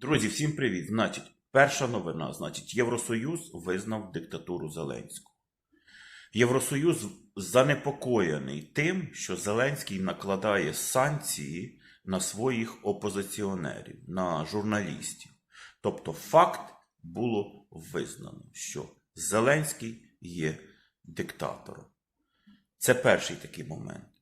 Друзі, всім привіт. Значить, перша новина. Значить, Євросоюз визнав диктатуру Зеленського. Євросоюз занепокоєний тим, що Зеленський накладає санкції на своїх опозиціонерів, на журналістів. Тобто, факт було визнано, що Зеленський є диктатором. Це перший такий момент.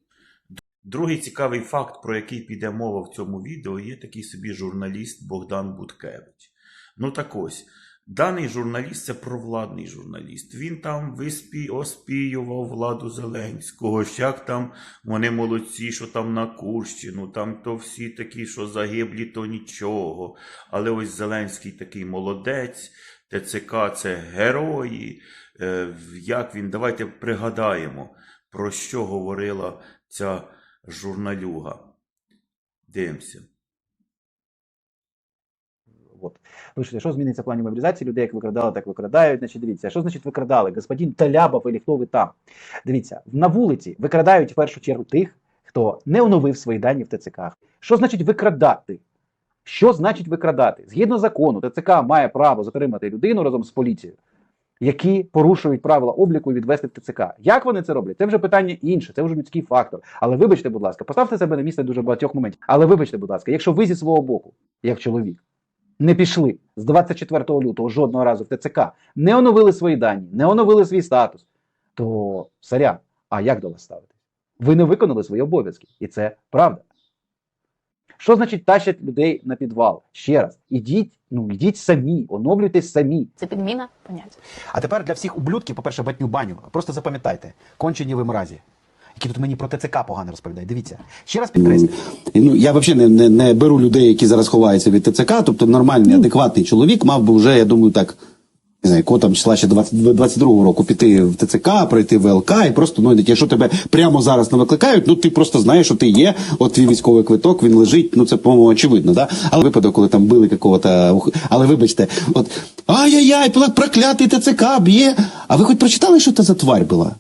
Другий цікавий факт, про який піде мова в цьому відео, є такий собі журналіст Богдан Буткевич. Ну так ось, даний журналіст це провладний журналіст. Він там виспі, оспіював владу Зеленського, що як там вони молодці, що там на Курщину, там то всі такі, що загиблі, то нічого. Але ось Зеленський такий молодець, ТЦК це герої. Е, Як він, давайте пригадаємо, про що говорила ця журналюга. Дивимося. От. Пишете, що зміниться в плані мобілізації людей, як викрадали, так викрадають. Значить, дивіться, що значить викрадали? Господин Талябов і хто ви там? Дивіться, на вулиці викрадають в першу чергу тих, хто не оновив свої дані в ТЦК. Що значить викрадати? Що значить викрадати? Згідно закону, ТЦК має право затримати людину разом з поліцією, які порушують правила обліку і відвести в ТЦК. Як вони це роблять? Це вже питання інше, це вже людський фактор. Але вибачте, будь ласка, поставте себе на місце дуже багатьох моментів. Але вибачте, будь ласка, якщо ви зі свого боку, як чоловік, не пішли з 24 лютого жодного разу в ТЦК, не оновили свої дані, не оновили свій статус, то сорян, а як до вас ставитись? Ви не виконали свої обов'язки, і це правда. Що значить тащать людей на підвал? Ще раз, ідіть, ну ідіть самі, оновлюйтесь самі. Це підміна понять. А тепер для всіх ублюдків, по-перше, батню баню. Просто запам'ятайте, кончені ви мразі. Які тут мені про ТЦК погано розповідають. Дивіться. Ще раз підкреслю. Ну, я взагалі не, не, не беру людей, які зараз ховаються від ТЦК, тобто нормальний, адекватний чоловік мав би вже, я думаю, так, не знаю, якого там числа ще 20, 22-го року піти в ТЦК, пройти ВЛК і просто, ну, якщо тебе прямо зараз не викликають, ну ти просто знаєш, що ти є, от твій військовий квиток, він лежить, ну це, по-моєму, очевидно, да? Але випадок, коли там били какого-то, але вибачте, от, ай-яй-яй, проклятий ТЦК б'є, а ви хоч прочитали, що це за тварь була?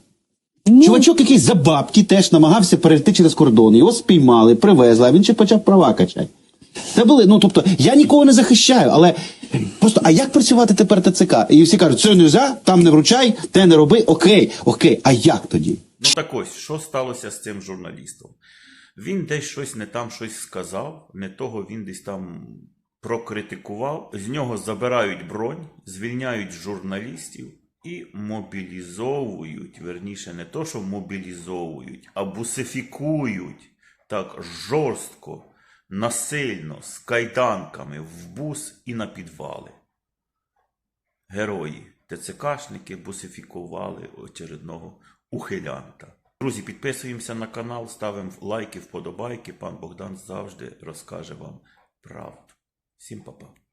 Чувачок якийсь за бабки теж намагався перейти через кордон. Його спіймали, привезли, а він ще почав права качати. Це були, ну тобто, я нікого не захищаю, але просто, а як працювати тепер ТЦК? І всі кажуть, це не можна, там не вручай, те не роби, окей, окей, а як тоді? Ну так ось, що сталося з цим журналістом? Він десь щось не там щось сказав, не того він десь там прокритикував. З нього забирають бронь, звільняють журналістів і мобілізовують, верніше, не то, що мобілізовують, а бусифікують так жорстко, насильно, з кайданками в бус і на підвали. Герої, ТЦКшники бусифікували очередного ухилянта. Друзі, підписуємося на канал, ставимо лайки, вподобайки. Пан Богдан завжди розкаже вам правду. Всім па-па.